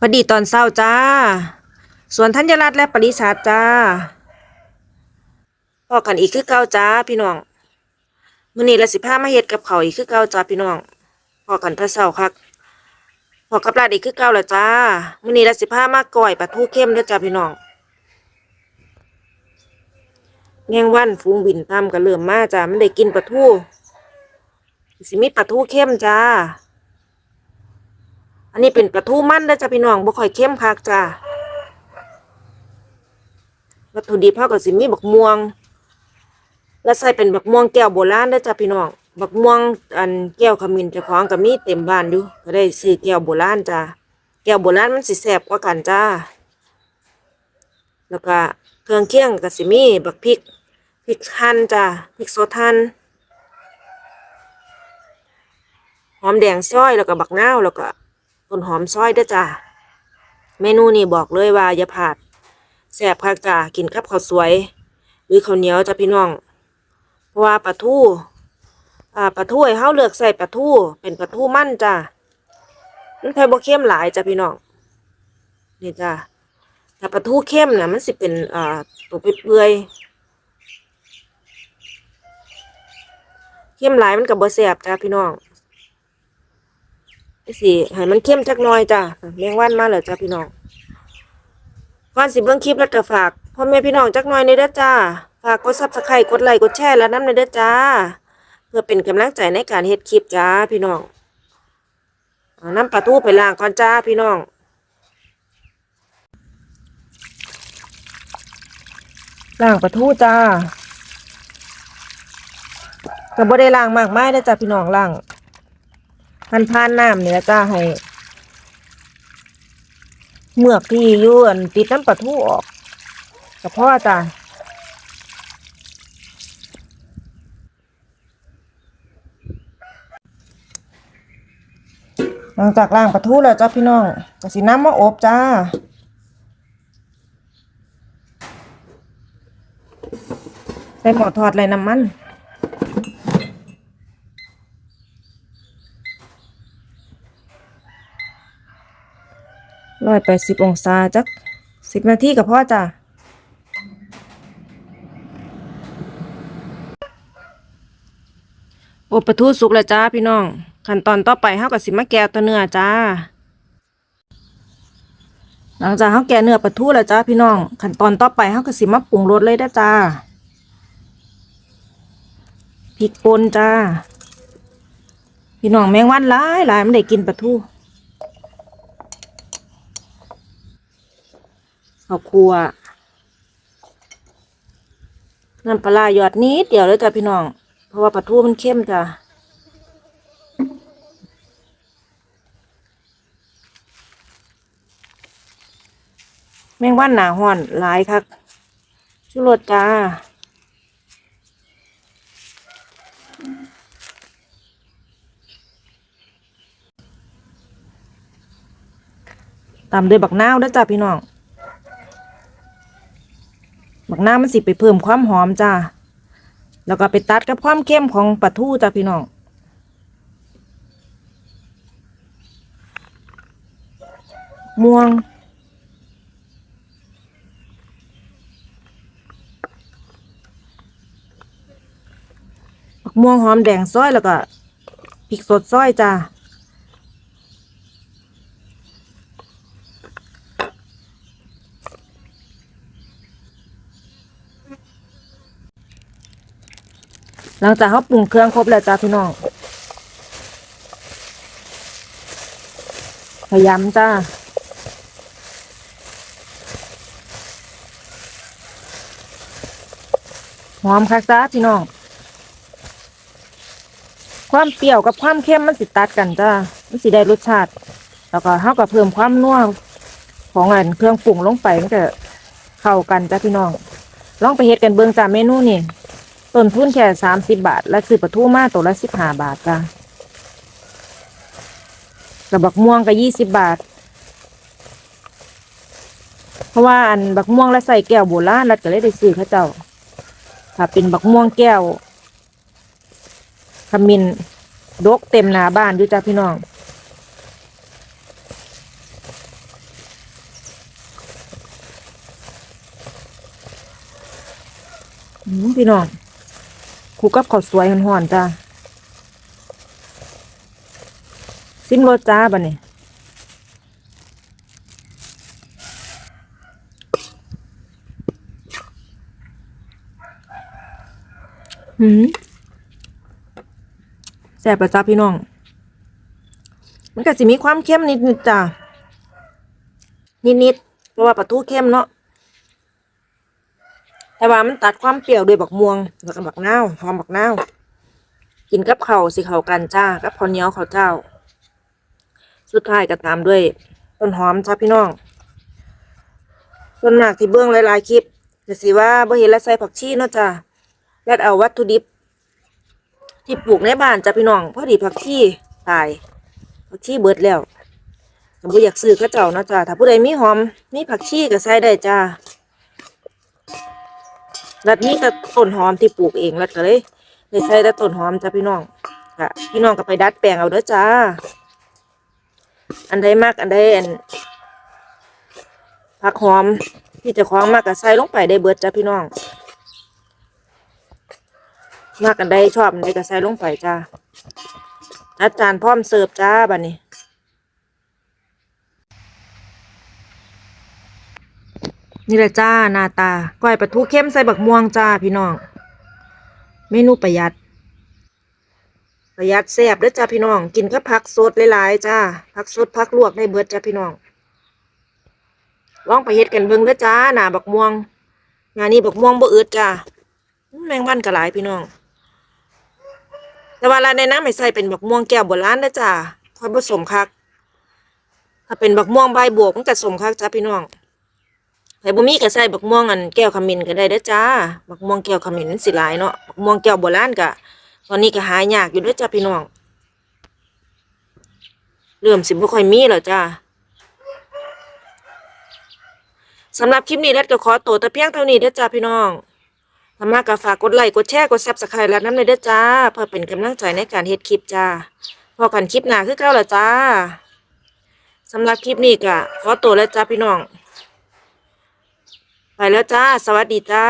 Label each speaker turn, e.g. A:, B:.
A: พอดีตอนเช้าจ้าสวนธัญรัตน์และปริศาต์จ้าพอกันอีกคือเก่าจ้าพี่น้องมื้อนี้ละสิพามาเฮ็ดกับเขาอีกคือเก่าจ้าพี่น้องพอกันแต่เช้าคักพอกับลาดอีกคือเก่าแล้วจ้ามื้อนี้ละสิพามาก้อยปลาทูเข้มด้อจ้าพี่น้องแงงวันฝูงบินตามก็เริ่มมาจ้ามันได้กินปลาทูสิมีปลาทูเข้มจ้า อันนี้เป็นปลาทูมันเด้อจ้าพี่น้องบ่ค่อยเข้มคักจ้าวัตถุดิบเฮาก็สิมีบักม่วง แล้วใส่เป็นบักม่วงแก้วโบราณเด้อจ้าพี่น้องบักม่วงอันแก้วขมิ้นเจ้าของก็มีเต็มบ้านอยู่ก็ได้ซื้อแก้วโบราณจ้าแก้วโบราณมันสิแซ่บกว่ากันจ้าแล้วก็เครื่องเคียงก็สิมีบักพริกพริกหั่นจ้าพริกสดหั่นหอมแดงซอยแล้วก็บักนาวแล้วก็ ต้นหอมซอยเด้อจ้าเมนูนี้บอกเลยว่าอย่าพลาดแซบคักจ้ากินกับข้าวสวย หรือข้าวเหนียวจ้าพี่น้อง เพราะว่าปลาทูอ่าปลาทูให้เฮาเลือกใส่ปลาทูเป็นปลาทูมั่นจ้ามันค่อยบ่เข้มหลายจ้าพี่น้องนี่จ้าถ้าปลาทูเข้มเนี่ยมันสิเป็นอ่าตัวเปื่อยเข้มหลายมันก็บ่แซบจ้าพี่น้อง สิให้มันเข้มจักหน่อยจ้ะแมงวันมาแล้วจ้ะพี่น้องก่อนสิเบิ่งคลิปแล้วก็ฝากพ่อแม่พี่น้องจักหน่อยในเด้อจ้าฝากกด Subscribe กดไลค์กดแชร์แล้วนำในเด้อจ้า เพื่อเป็นกำลังใจในการเฮ็ดคลิปจ้าพี่น้องอน้ำปลาทูไปล้างก่อนจ้าพี่น้องล้างปลาทูจ้าก็บ่ได้ล้างมากไมายเด้จ้าพี่น้องล้าง พันพานน้ำเนี่ยจ้าให้เมือกที่อยู่อันติดน้ำปลาทูออกกับพ่อจ้าหลังจากล้างปลาทูแล้วจ้าพี่น้องก็สิน้ำมาอบจ้าใส่หมอทอดไรน้ำมัน ร้อยแปดสิบองศาจักสิบนาทีกับพ่อจ้ะอบปลาทูสุกแล้วจ้าพี่น้อง ขั้นตอนต่อไปเฮากับสิมาแกะตัวเนื้อจ้า หลังจากเฮาแกะเนื้อปลาทูแล้วจ้าพี่น้อง ขั้นตอนต่อไปเฮากับสิมาปรุงรสเลยได้จ้าพริกป่นจ้า พี่น้องแมงวันหลายหลายมันได้กินปลาทู ข้าคั่วน้ำปลาร้าหยอดนิดเดียวเลยจ้ะพี่น้อง เพราะว่าปลาทูมันเข้มจ้ะแมงวันหนาห่อนหลายคักชุรสจ้าตามด้วยบักนาวด้วยจ้ะพี่น้อง บักน้ำมันสิไปเพิ่มความหอมจ้าแล้วก็ไปตัดกับความเข้มของปลาทูจ้าพี่น้องม่วงบักม่วงหอมแดงซอยแล้วก็พริกสดซอยจ้า หลังจากเขาปรุงเครื่องครบแล้วจ้าพี่น้องพยายามจ้าหอมคักจ้าพี่น้อง ความเปรี้ยวกับความเค็มมันสิตัดกันจ้ามันสิได้รสชาติ แล้วก็เขาก็เพิ่มความนัวของอันเครื่องปรุงลงไปมันจะเข้ากันจ้าพี่น้อง ลองไปเฮ็ดกันเบิ่งจ้าเมนูนี่ ต้นทุนแค่สามสิบบาท และซื้อปลาทูมาตัวละสิบห้าบาทจ้ะกระบักม่วงก็ยี่สิบบาท เพราะว่าอันบักม่วงและใส่แก้วโบราณรัดก็เลยได้ซื้อเขาเจ้า ถ้าเป็นบักม่วงแก้วขมิ้นดกเต็มหน้าบ้านอยู่จ้าพี่น้องพี่น้อง ครูกับข้าวสวยห่อนๆจ้าซิมรสจ้าบัดนี้หืมแซ่บประจ้าพี่น้อง มันก็จะมีความเข้มนิดๆจ้านิดๆเพราะว่าปลาทูเข้มเนาะ แต่ว่ามันตัดความเปรี้ยวด้วยบักม่วงแล้วก็บักนาวหอมบักนาวกินกับข้าวสิเข้ากันจ้ากับข้าวเหนียวข้าวเจ้า สุดท้ายก็ตามด้วยต้นหอมจ้าพี่น้อง ส่วนมากที่เบื้องหลายๆคลิปจะสิว่าบ่เห็นและใส่ผักชีเนาะจ้าและเอาวัตถุดิบ ที่ปลูกในบ้านจ้าพี่น้องพอดีผักชีตายผักชีเบิดแล้วก็บ่อยากซื้อเขาเจ้าเนาะจ้าถ้าผู้ใดมีหอมมีผักชีก็ใส่ได้จ้า รัดนี้ก็ต้นหอมที่ปลูกเองรัดก็เลยเลยใส่แต่ต้นหอมจ้ะพี่น้องค่ะพี่น้องก็ไปดัดแปลงเอาเด้อจ้า อันใดมากอันใดอันผักหอมที่จะคล้องมากก็ใส่ลงไปได้เบิดจ้ะพี่น้อง มากอันใดชอบอันใดก็ใส่ลงไปจ้าอาจารย์พร้อมเสิร์ฟจ้าบัดนี้ นี่แหละจ้าหน้าตาก้อยปลาทูเข้มใส่บักม่วงจ้าพี่น้อง เมนูประหยัด ประหยัดแซ่บเด้อจ้าพี่น้อง กินกับผักสดหลายๆจ้าผักสดผักลวกได้เบิดจ้าพี่น้องลองไปเฮ็ดกันเบิ่งเด้อจ้าหน้าบักม่วงงานนี้บักม่วงบ่อืดจ้าแมงวันก็หลายพี่น้อง แต่ว่าร้านนะนำให้ใส่เป็นบักม่วงแก้วโบราณเด้อจ้าค่อยผสมคัก ถ้าเป็นบักม่วงใบบวกมันก็สมคักจ้าพี่น้อง ไผบ่มีก็ใส่บักม่วงอันแก้วขมิ้นก็ได้เด้อจ้าบักม่วงแก้วขมิ้นมันสิหลายเนาะบักม่วงแก้วโบราณก็ตอนนี้ก็หายากอยู่เด้อจ้าพี่น้องเริ่มสิบ่ค่อยมีแล้วจ้าสำหรับคลิปนี้แรดก็ขอตัวแต่เพียงเท่านี้เด้อจ้าพี่น้องถ้ามากก็ฝากกดไลค์กดแชร์กด Subscribe และน้ำเลยเด้อจ้า เพื่อเป็นกำลังใจในการเฮ็ดคลิปจ้าพอกันคลิปหน้าคือเก่าแล้วจ้าสำหรับคลิปนี้ก็ขอตัวแล้วจ้าพี่น้อง ไปแล้วจ้า สวัสดีจ้า